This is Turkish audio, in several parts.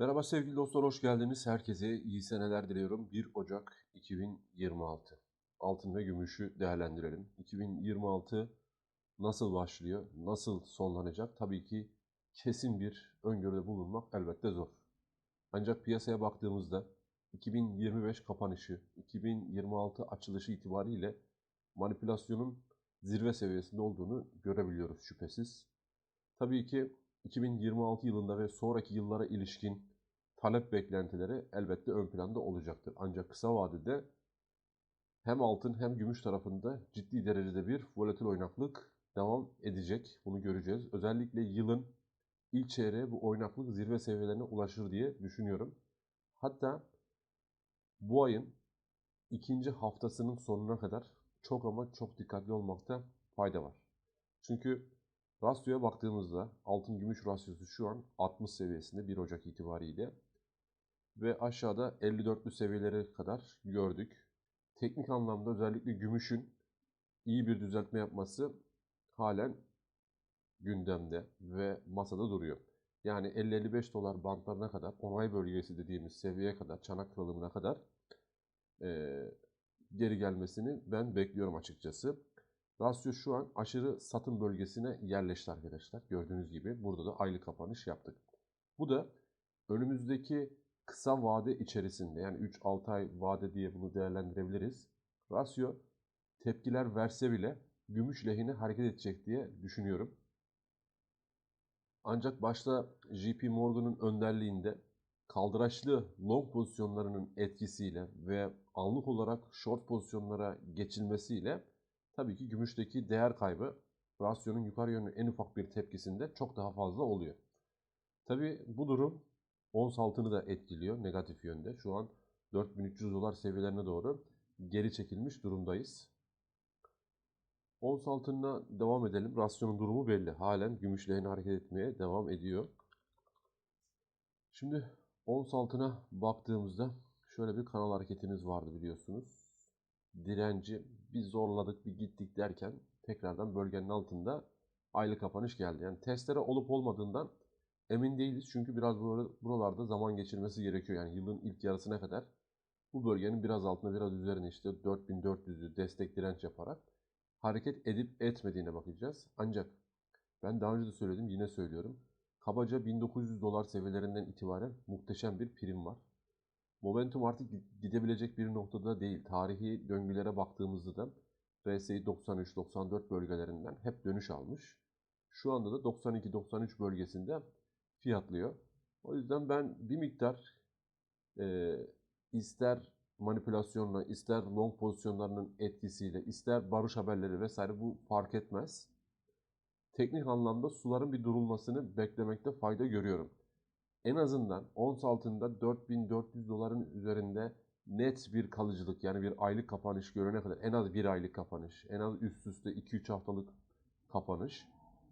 Merhaba sevgili dostlar, hoş geldiniz. Herkese iyi seneler diliyorum. 1 Ocak 2026. Altın ve gümüşü değerlendirelim. 2026 nasıl başlıyor, nasıl sonlanacak? Tabii ki kesin bir öngörüde bulunmak elbette zor. Ancak piyasaya baktığımızda 2025 kapanışı, 2026 açılışı itibariyle manipülasyonun zirve seviyesinde olduğunu görebiliyoruz şüphesiz. Tabii ki 2026 yılında ve sonraki yıllara ilişkin talep beklentileri elbette ön planda olacaktır. Ancak kısa vadede hem altın hem gümüş tarafında ciddi derecede bir volatil oynaklık devam edecek. Bunu göreceğiz. Özellikle yılın ilk çeyreği bu oynaklık zirve seviyelerine ulaşır diye düşünüyorum. Hatta bu ayın ikinci haftasının sonuna kadar çok ama çok dikkatli olmakta fayda var. Çünkü rasyoya baktığımızda altın gümüş rasyosu şu an 60 seviyesinde 1 Ocak itibariyle ve aşağıda 54'lü seviyelere kadar gördük. Teknik anlamda özellikle gümüşün iyi bir düzeltme yapması halen gündemde ve masada duruyor. Yani 50-55 dolar bantlarına kadar, onay bölgesi dediğimiz seviyeye kadar, çanak kırılımına kadar e, geri gelmesini ben bekliyorum açıkçası. Rasyo şu an aşırı satım bölgesine yerleşti arkadaşlar. Gördüğünüz gibi burada da aylık kapanış yaptık. Bu da önümüzdeki kısa vade içerisinde yani 3-6 ay vade diye bunu değerlendirebiliriz. Rasyo tepkiler verse bile gümüş lehine hareket edecek diye düşünüyorum. Ancak başta JP Morgan'ın önderliğinde kaldıraçlı long pozisyonlarının etkisiyle ve anlık olarak short pozisyonlara geçilmesiyle tabii ki gümüşteki değer kaybı rasyonun yukarı yönlü en ufak bir tepkisinde çok daha fazla oluyor. Tabii bu durum ons altını da etkiliyor negatif yönde. Şu an 4300 dolar seviyelerine doğru geri çekilmiş durumdayız. Ons altına devam edelim. Rasyonun durumu belli. Halen gümüş lehine hareket etmeye devam ediyor. Şimdi ons altına baktığımızda şöyle bir kanal hareketimiz vardı biliyorsunuz. Direnci bir zorladık bir gittik derken tekrardan bölgenin altında aylık kapanış geldi. Yani testere olup olmadığından emin değiliz. Çünkü biraz buralarda zaman geçirmesi gerekiyor. Yani yılın ilk yarısına kadar bu bölgenin biraz altında biraz üzerine işte 4400'ü destek direnç yaparak hareket edip etmediğine bakacağız. Ancak ben daha önce de söyledim yine söylüyorum. Kabaca 1900 dolar seviyelerinden itibaren muhteşem bir prim var. Momentum artık gidebilecek bir noktada değil. Tarihi döngülere baktığımızda da RSI 93-94 bölgelerinden hep dönüş almış. Şu anda da 92-93 bölgesinde fiyatlıyor. O yüzden ben bir miktar e, ister manipülasyonla, ister long pozisyonlarının etkisiyle, ister barış haberleri vesaire bu fark etmez. Teknik anlamda suların bir durulmasını beklemekte fayda görüyorum. En azından ons altında 4400 doların üzerinde net bir kalıcılık yani bir aylık kapanış görene kadar en az bir aylık kapanış, en az üst üste 2-3 haftalık kapanış.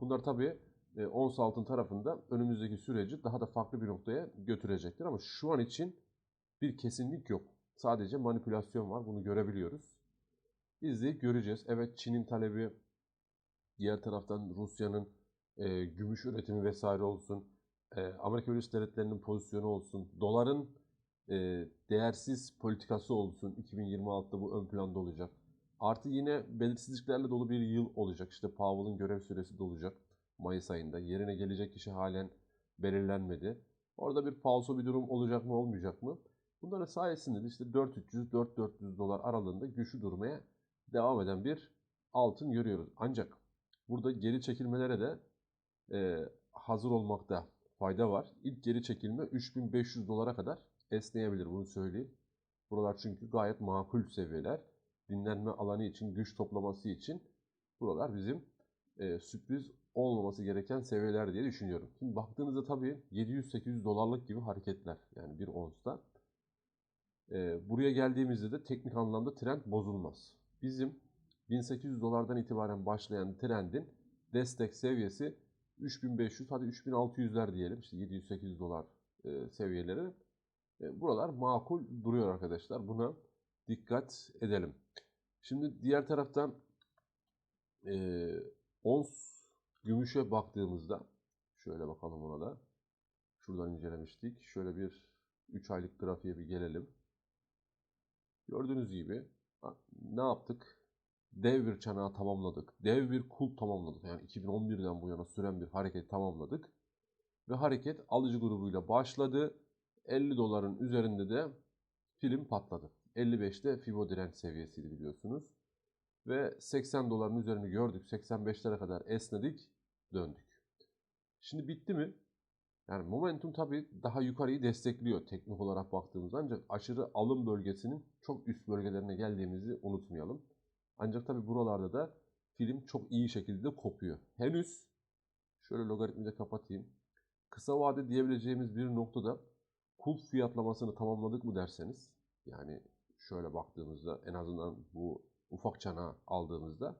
Bunlar tabii e, ons altın tarafında önümüzdeki süreci daha da farklı bir noktaya götürecektir. Ama şu an için bir kesinlik yok. Sadece manipülasyon var. Bunu görebiliyoruz. İzleyip göreceğiz. Evet Çin'in talebi, diğer taraftan Rusya'nın e, gümüş üretimi vesaire olsun, e, Amerika Birleşik Devletleri'nin pozisyonu olsun, doların e, değersiz politikası olsun 2026'da bu ön planda olacak. Artı yine belirsizliklerle dolu bir yıl olacak. İşte Powell'ın görev süresi de olacak Mayıs ayında. Yerine gelecek kişi halen belirlenmedi. Orada bir falso bir durum olacak mı olmayacak mı? Bunların sayesinde de işte 4300-4400 dolar aralığında güçlü durmaya devam eden bir altın görüyoruz. Ancak burada geri çekilmelere de e, hazır olmakta fayda var. İlk geri çekilme 3500 dolara kadar esneyebilir bunu söyleyeyim. Buralar çünkü gayet makul seviyeler. Dinlenme alanı için, güç toplaması için buralar bizim e, sürpriz olmaması gereken seviyeler diye düşünüyorum. Şimdi baktığınızda tabii 700-800 dolarlık gibi hareketler yani bir onsta. E, buraya geldiğimizde de teknik anlamda trend bozulmaz. Bizim 1800 dolardan itibaren başlayan trendin destek seviyesi 3500 hadi 3600'ler diyelim işte 700-800 dolar e, seviyeleri. E, buralar makul duruyor arkadaşlar. Buna dikkat edelim. Şimdi diğer taraftan e, ons gümüşe baktığımızda şöyle bakalım ona da. Şuradan incelemiştik. Şöyle bir 3 aylık grafiğe bir gelelim. Gördüğünüz gibi ne yaptık? Dev bir çanağı tamamladık. Dev bir kul tamamladık. Yani 2011'den bu yana süren bir hareket tamamladık. Ve hareket alıcı grubuyla başladı. 50 doların üzerinde de film patladı. 55'te Fibo direnç seviyesiydi biliyorsunuz. Ve 80 doların üzerini gördük. 85'lere kadar esnedik. Döndük. Şimdi bitti mi? Yani momentum tabii daha yukarıyı destekliyor teknik olarak baktığımızda ancak aşırı alım bölgesinin çok üst bölgelerine geldiğimizi unutmayalım. Ancak tabii buralarda da film çok iyi şekilde kopuyor. Henüz şöyle logaritmi de kapatayım. Kısa vade diyebileceğimiz bir noktada kul fiyatlamasını tamamladık mı derseniz yani şöyle baktığımızda en azından bu ufak çanağı aldığımızda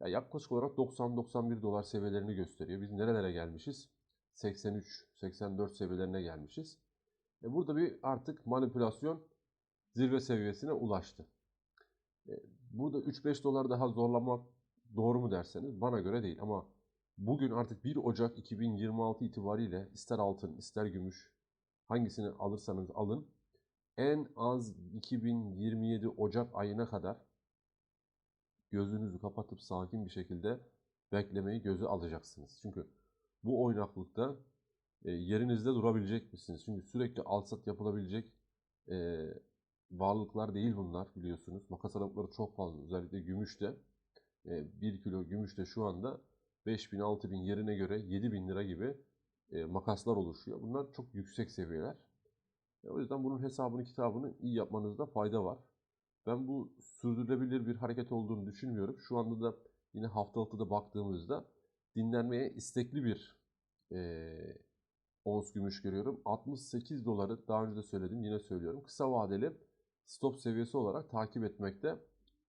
ya yaklaşık olarak 90-91 dolar seviyelerini gösteriyor. Biz nerelere gelmişiz? 83-84 seviyelerine gelmişiz. E burada bir artık manipülasyon zirve seviyesine ulaştı. Burada 3-5 dolar daha zorlamak doğru mu derseniz bana göre değil ama bugün artık 1 Ocak 2026 itibariyle ister altın ister gümüş hangisini alırsanız alın en az 2027 Ocak ayına kadar gözünüzü kapatıp sakin bir şekilde beklemeyi göze alacaksınız. Çünkü bu oynaklıkta yerinizde durabilecek misiniz? Çünkü sürekli alsat yapılabilecek varlıklar değil bunlar biliyorsunuz. Makas aralıkları çok fazla. Özellikle gümüşte e, 1 kilo gümüşte şu anda 5000 6000 yerine göre 7000 lira gibi e, makaslar oluşuyor. Bunlar çok yüksek seviyeler. E, o yüzden bunun hesabını kitabını iyi yapmanızda fayda var. Ben bu sürdürülebilir bir hareket olduğunu düşünmüyorum. Şu anda da yine haftalıkta baktığımızda dinlenmeye istekli bir e, ons gümüş görüyorum. 68 doları daha önce de söyledim yine söylüyorum. Kısa vadeli stop seviyesi olarak takip etmekte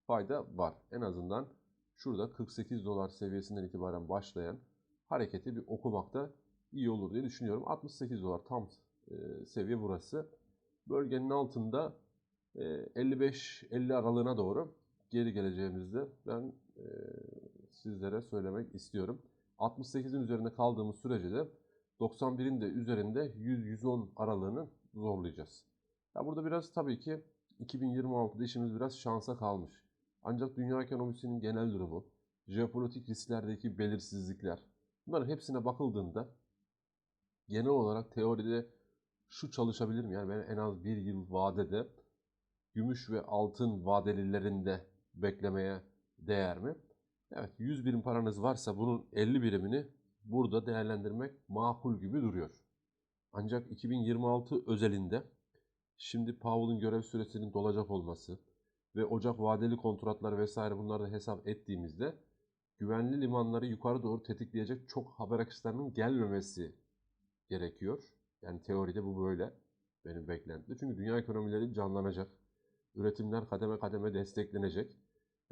fayda var. En azından şurada 48 dolar seviyesinden itibaren başlayan hareketi bir okumakta iyi olur diye düşünüyorum. 68 dolar tam e, seviye burası. Bölgenin altında 55-50 aralığına doğru geri geleceğimizde ben e, sizlere söylemek istiyorum. 68'in üzerinde kaldığımız sürece de 91'in de üzerinde 100-110 aralığını zorlayacağız. Ya burada biraz tabii ki 2026'da işimiz biraz şansa kalmış. Ancak dünya ekonomisinin genel durumu, jeopolitik risklerdeki belirsizlikler, bunların hepsine bakıldığında genel olarak teoride şu çalışabilir mi? Yani ben en az bir yıl vadede gümüş ve altın vadelilerinde beklemeye değer mi? Evet 100 birim paranız varsa bunun 50 birimini burada değerlendirmek makul gibi duruyor. Ancak 2026 özelinde şimdi Powell'ın görev süresinin dolacak olması ve Ocak vadeli kontratlar vesaire bunları da hesap ettiğimizde güvenli limanları yukarı doğru tetikleyecek çok haber akışlarının gelmemesi gerekiyor. Yani teoride bu böyle benim beklentim. Çünkü dünya ekonomileri canlanacak. Üretimler kademe kademe desteklenecek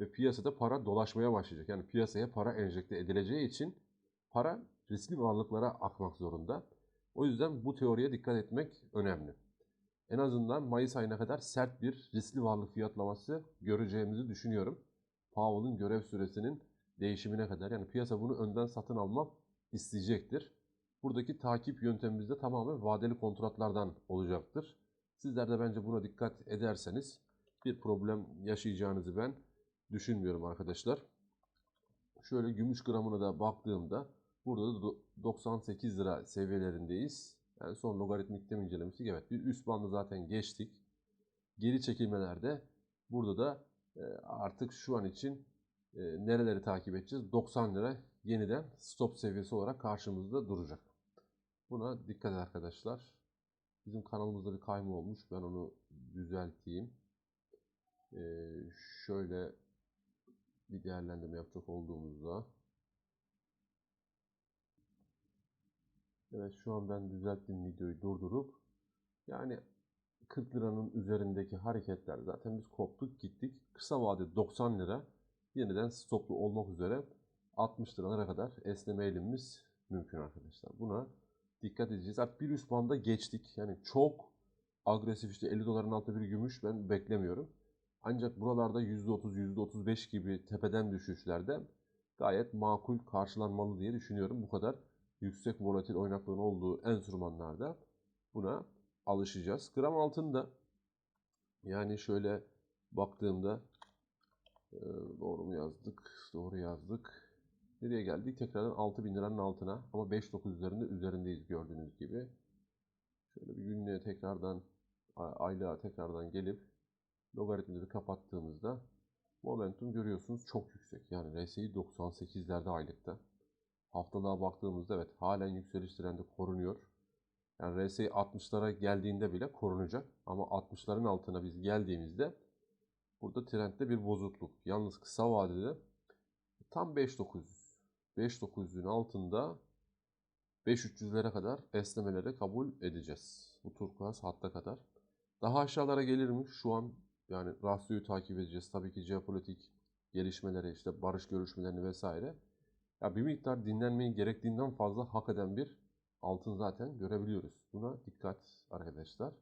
ve piyasada para dolaşmaya başlayacak. Yani piyasaya para enjekte edileceği için para riskli varlıklara akmak zorunda. O yüzden bu teoriye dikkat etmek önemli. En azından Mayıs ayına kadar sert bir riskli varlık fiyatlaması göreceğimizi düşünüyorum. Powell'ın görev süresinin değişimine kadar yani piyasa bunu önden satın almak isteyecektir. Buradaki takip yöntemimiz de tamamen vadeli kontratlardan olacaktır. Sizler de bence buna dikkat ederseniz bir problem yaşayacağınızı ben düşünmüyorum arkadaşlar. Şöyle gümüş gramına da baktığımda burada da 98 lira seviyelerindeyiz. Yani son logaritmikte mi incelemiştik? Evet bir üst bandı zaten geçtik. Geri çekilmelerde burada da e, artık şu an için e, nereleri takip edeceğiz? 90 lira yeniden stop seviyesi olarak karşımızda duracak. Buna dikkat arkadaşlar. Bizim kanalımızda bir kayma olmuş. Ben onu düzelteyim. Ee, şöyle bir değerlendirme yapacak olduğumuzda Evet şu an ben düzelttim videoyu durdurup yani 40 liranın üzerindeki hareketler zaten biz koptuk gittik. Kısa vade 90 lira yeniden stoplu olmak üzere 60 liralara kadar esneme eğilimimiz mümkün arkadaşlar. Buna dikkat edeceğiz. Artık bir üst banda geçtik. Yani çok agresif işte 50 doların altında bir gümüş ben beklemiyorum. Ancak buralarda %30, %35 gibi tepeden düşüşlerde gayet makul karşılanmalı diye düşünüyorum. Bu kadar yüksek volatil oynaklığın olduğu enstrümanlarda buna alışacağız. Gram altında yani şöyle baktığımda e, doğru mu yazdık? Doğru yazdık. Nereye geldik? Tekrardan 6000 liranın altına ama 5.9 üzerinde üzerindeyiz gördüğünüz gibi. Şöyle bir günlüğe tekrardan aylığa tekrardan gelip logaritmleri kapattığımızda momentum görüyorsunuz çok yüksek. Yani RSI 98'lerde aylıkta. Haftalığa baktığımızda evet halen yükseliş trendi korunuyor. Yani RSI 60'lara geldiğinde bile korunacak. Ama 60'ların altına biz geldiğimizde burada trendde bir bozukluk. Yalnız kısa vadede tam 5900. 5900'ün altında 5300'lere kadar esnemelere kabul edeceğiz. Bu turkuaz hatta kadar. Daha aşağılara gelir mi? Şu an yani rasyoyu takip edeceğiz. Tabii ki jeopolitik gelişmeleri, işte barış görüşmelerini vesaire. Ya bir miktar dinlenmeyi gerektiğinden fazla hak eden bir altın zaten görebiliyoruz. Buna dikkat arkadaşlar.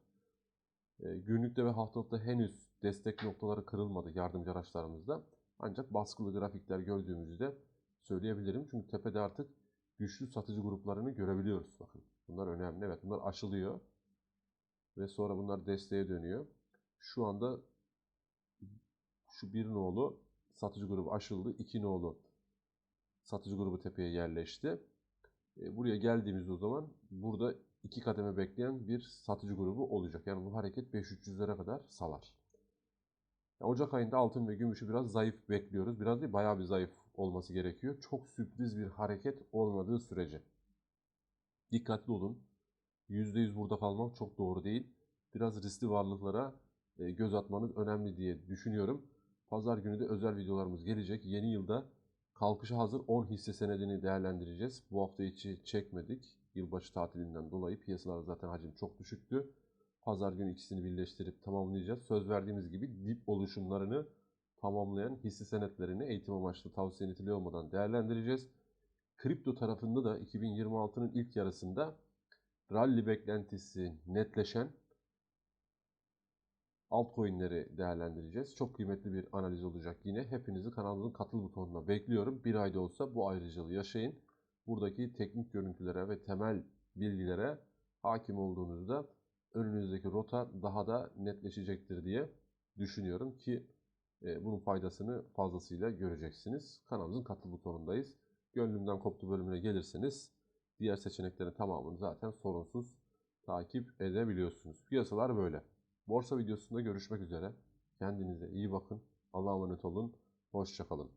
E, günlükte ve haftalıkta henüz destek noktaları kırılmadı yardımcı araçlarımızda. Ancak baskılı grafikler gördüğümüzde söyleyebilirim. Çünkü tepede artık güçlü satıcı gruplarını görebiliyoruz. Bakın bunlar önemli. Evet bunlar aşılıyor. Ve sonra bunlar desteğe dönüyor. Şu anda şu bir nolu satıcı grubu aşıldı. iki nolu satıcı grubu tepeye yerleşti. E, Buraya geldiğimizde o zaman burada iki kademe bekleyen bir satıcı grubu olacak. Yani bu hareket 5-300'lere kadar salar. Ocak ayında altın ve gümüşü biraz zayıf bekliyoruz. Biraz değil bayağı bir zayıf olması gerekiyor. Çok sürpriz bir hareket olmadığı sürece. Dikkatli olun. %100 burada kalmak çok doğru değil. Biraz riskli varlıklara e, göz atmanız önemli diye düşünüyorum. Pazar günü de özel videolarımız gelecek. Yeni yılda kalkışa hazır 10 hisse senedini değerlendireceğiz. Bu hafta içi çekmedik. Yılbaşı tatilinden dolayı piyasalarda zaten hacim çok düşüktü. Pazar günü ikisini birleştirip tamamlayacağız. Söz verdiğimiz gibi dip oluşumlarını tamamlayan hisse senetlerini eğitim amaçlı tavsiye niteliği olmadan değerlendireceğiz. Kripto tarafında da 2026'nın ilk yarısında rally beklentisi netleşen altcoin'leri değerlendireceğiz. Çok kıymetli bir analiz olacak yine. Hepinizi kanalımızın katıl butonuna bekliyorum. Bir ayda olsa bu ayrıcalığı yaşayın. Buradaki teknik görüntülere ve temel bilgilere hakim olduğunuzda önünüzdeki rota daha da netleşecektir diye düşünüyorum ki e, bunun faydasını fazlasıyla göreceksiniz. Kanalımızın katıl butonundayız. Gönlümden koptu bölümüne gelirseniz diğer seçeneklerin tamamını zaten sorunsuz takip edebiliyorsunuz. Piyasalar böyle. Borsa videosunda görüşmek üzere. Kendinize iyi bakın. Allah'a emanet olun. Hoşçakalın.